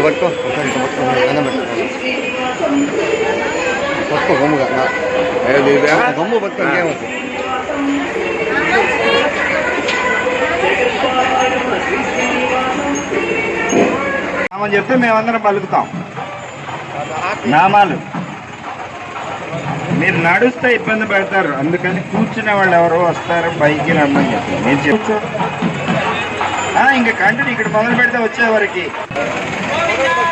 పట్టుకో పట్టు అన్నం పెట్టుకో పట్టుకో గమ్ముగా గమ్ము పట్టుకో నామని చెప్తే మేమందరం పలుకుతాం. నామాలు. మీరు నడుస్తే ఇబ్బంది పెడతారు. అందుకని కూర్చునే వాళ్ళు ఎవరో వస్తారు పైకి రమ్మని చెప్పి మీరు చెప్పు. ఇంకా కంటిన్యూ ఇక్కడ మొదలు పెడితే వచ్చేవారికి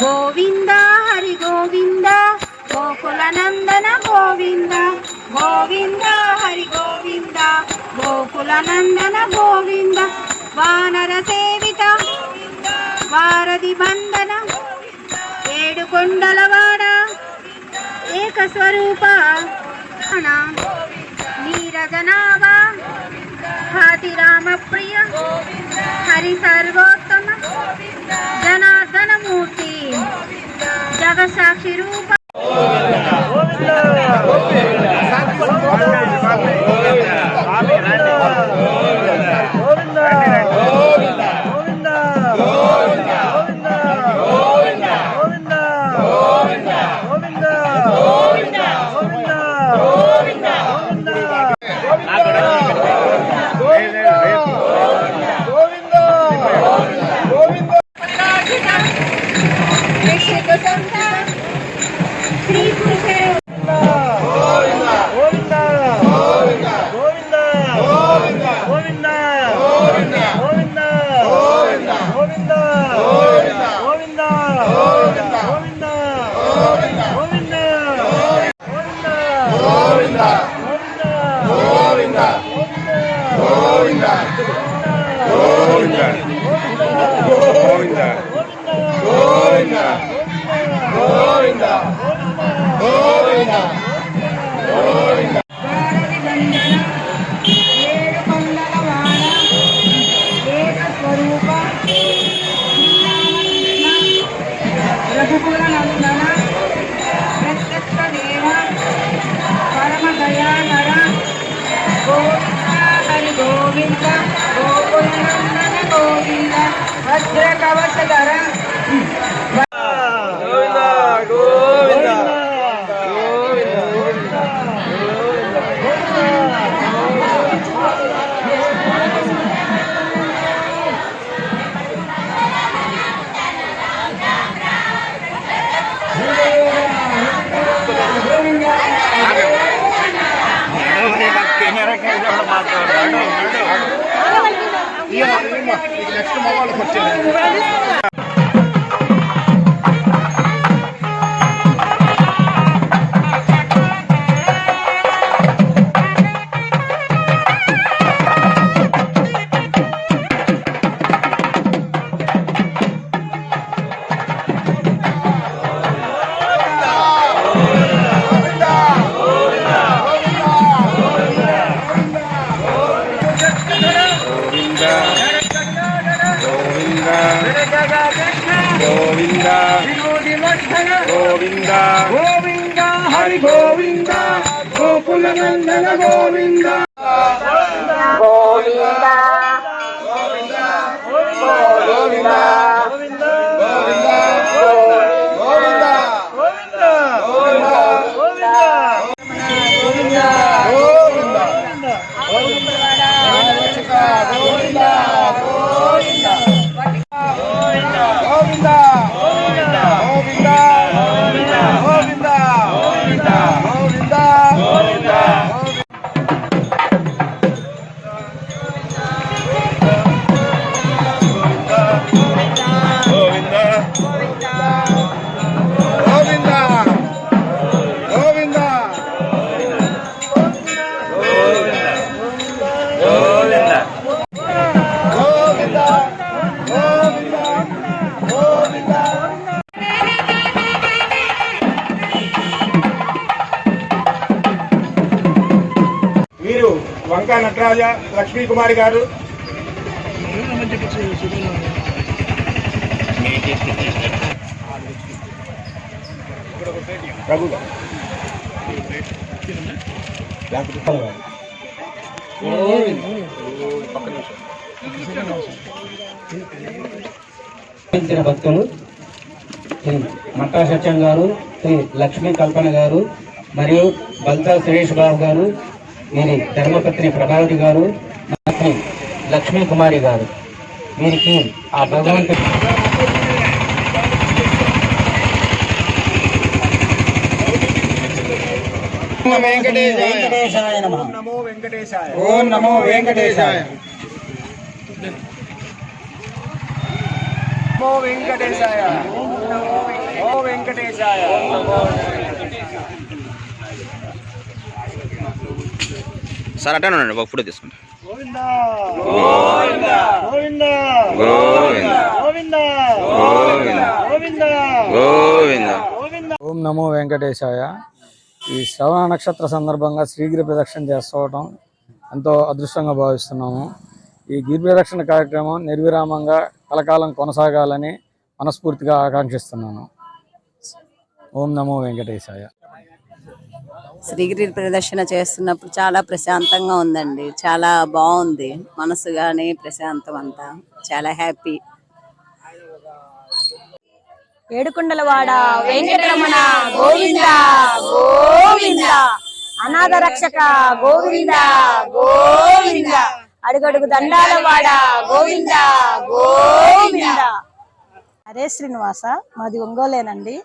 గోవింద గోవింద హరి గోవింద గోకుల నందన గోవింద వానర సేవిత వారధి బంధన ఏడు కొండలవాడ ఏక స్వరూప నీరజనాభా హాతి రామ ప్రియ హరి సర్వోత్తమ. జనార్దన మూర్తి జగసాక్షి రూప. నెక్స్ట్ మొబైల్ మురారి గోవింద గోకుల నందన గోవింద గోవింద గోవింద. గోవింద గోవింద. గోవింద. వీరు వంకా నటరాజ లక్ష్మీ కుమారి గారు రఘు గారు. భక్తులు శ్రీ మట్టా సత్యం గారు శ్రీ లక్ష్మీ కల్పన గారు మరియు బల్తా సురేష్ బాబు గారు వీరి ధర్మపత్ని ప్రభావతి గారు శ్రీ లక్ష్మీ కుమారి గారు వీరికి ఆ భగవంతుడు వెంకటేశాయ నమః నమో వెంకటేశాయ ఓం నమో వెంకటేశాయ నమో వెంకటేశాయ ఓ వెంకటేశాయ సార్ అటాను ఉండండి ఒక ఫోటో తీసుకుంటా. ఓం నమో వెంకటేశాయ. ఈ శ్రవణ నక్షత్ర సందర్భంగా శ్రీగిరి ప్రదక్షిణ చేసుకోవటం ఎంతో అదృష్టంగా భావిస్తున్నాము. ఈ గిరి ప్రదక్షిణ కార్యక్రమం నిర్విరామంగా కలకాలం కొనసాగాలని మనస్ఫూర్తిగా ఆకాంక్షిస్తున్నాను. ఓం నమో వెంకటేశాయ. శ్రీగిరి ప్రదర్శన చేస్తున్నప్పుడు చాలా ప్రశాంతంగా ఉందండి. చాలా బాగుంది. మనసు కానీ ప్రశాంతం అంతా చాలా హ్యాపీ. ఏడుకొండలవాడ వెంకటరమణ గోవింద గోవింద. అనాథ రక్షక గోవింద గోవింద. అడుగడుగు దండాల వాడ గోవింద గోవింద. హరే శ్రీనివాస మాది ఒంగోలేనండి.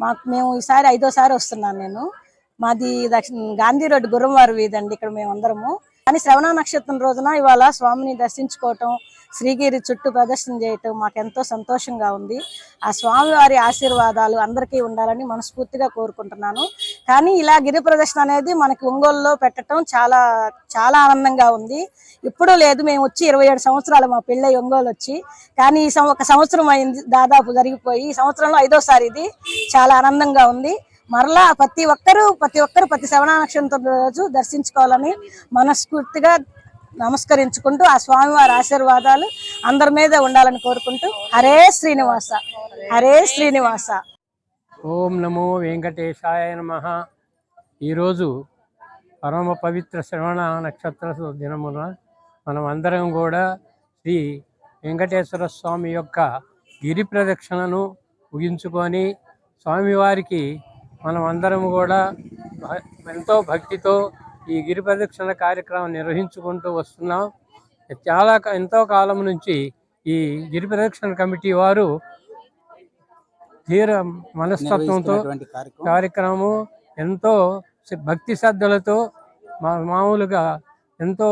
మాకు మేము ఈసారి ఐదోసారి వస్తున్నాను నేను. మాది దక్షిణ గాంధీ రోడ్డు గుర్రంవారి అండి ఇక్కడ మేము అందరము కానీ శ్రవణ నక్షత్రం రోజున ఇవాళ స్వామిని దర్శించుకోవటం శ్రీగిరి చుట్టూ ప్రదర్శన చేయటం మాకు ఎంతో సంతోషంగా ఉంది. ఆ స్వామివారి ఆశీర్వాదాలు అందరికీ ఉండాలని మనస్ఫూర్తిగా కోరుకుంటున్నాను. కానీ ఇలా గిరి ప్రదర్శన అనేది మనకి ఒంగోలులో పెట్టడం చాలా చాలా ఆనందంగా ఉంది. ఇప్పుడు లేదు మేము వచ్చి ఇరవై ఏడు సంవత్సరాలు మా పెళ్ళై ఒంగోలు వచ్చి కానీ ఈ సం- ఒక సంవత్సరం అయింది దాదాపు జరిగిపోయి ఈ సంవత్సరంలో ఐదోసారి ఇది చాలా ఆనందంగా ఉంది. మరలా ప్రతి ఒక్కరూ ప్రతి ఒక్కరు ప్రతి శ్రవణ నక్షత్రం రోజు దర్శించుకోవాలని మనస్ఫూర్తిగా నమస్కరించుకుంటూ ఆ స్వామివారి ఆశీర్వాదాలు అందరి మీద ఉండాలని కోరుకుంటూ హరే శ్రీనివాస హరే శ్రీనివాస. ఓం నమో వెంకటేశాయ నమ. ఈరోజు పరమ పవిత్ర శ్రవణ నక్షత్ర దినమున మనం అందరం కూడా శ్రీ వెంకటేశ్వర స్వామి యొక్క గిరి ప్రదక్షిణను ముగించుకొని స్వామివారికి మనం అందరం కూడా భ- ఎంతో భక్తితో ఈ గిరి ప్రదక్షిణ కార్యక్రమం నిర్వహించుకుంటూ వస్తున్నాం. చాలా ఎంతో కాలం నుంచి ఈ గిరి ప్రదక్షిణ కమిటీ వారు ధీర మనస్తత్వంతో కార్యక్రమం. ఎంతో భక్తి శ్రద్ధలతో మా మామూలుగా ఎంతో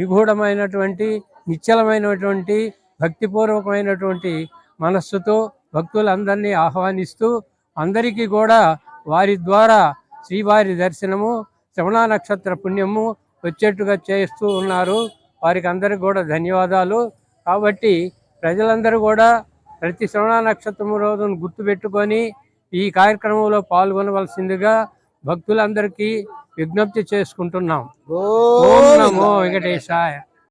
నిగూఢమైనటువంటి నిశ్చలమైనటువంటి భక్తిపూర్వకమైనటువంటి మనస్సుతో భక్తులందరినీ ఆహ్వానిస్తూ అందరికీ కూడా వారి ద్వారా శ్రీవారి దర్శనము శ్రవణ నక్షత్ర పుణ్యము వచ్చేట్టుగా చేస్తూ ఉన్నారు. వారికి అందరికి కూడా ధన్యవాదాలు. కాబట్టి ప్రజలందరూ కూడా ప్రతి శ్రవణ నక్షత్రం రోజును గుర్తుపెట్టుకొని ఈ కార్యక్రమంలో పాల్గొనవలసిందిగా భక్తులందరికీ విజ్ఞప్తి చేసుకుంటున్నాం. ఓం నమో వెంకటేశాయ.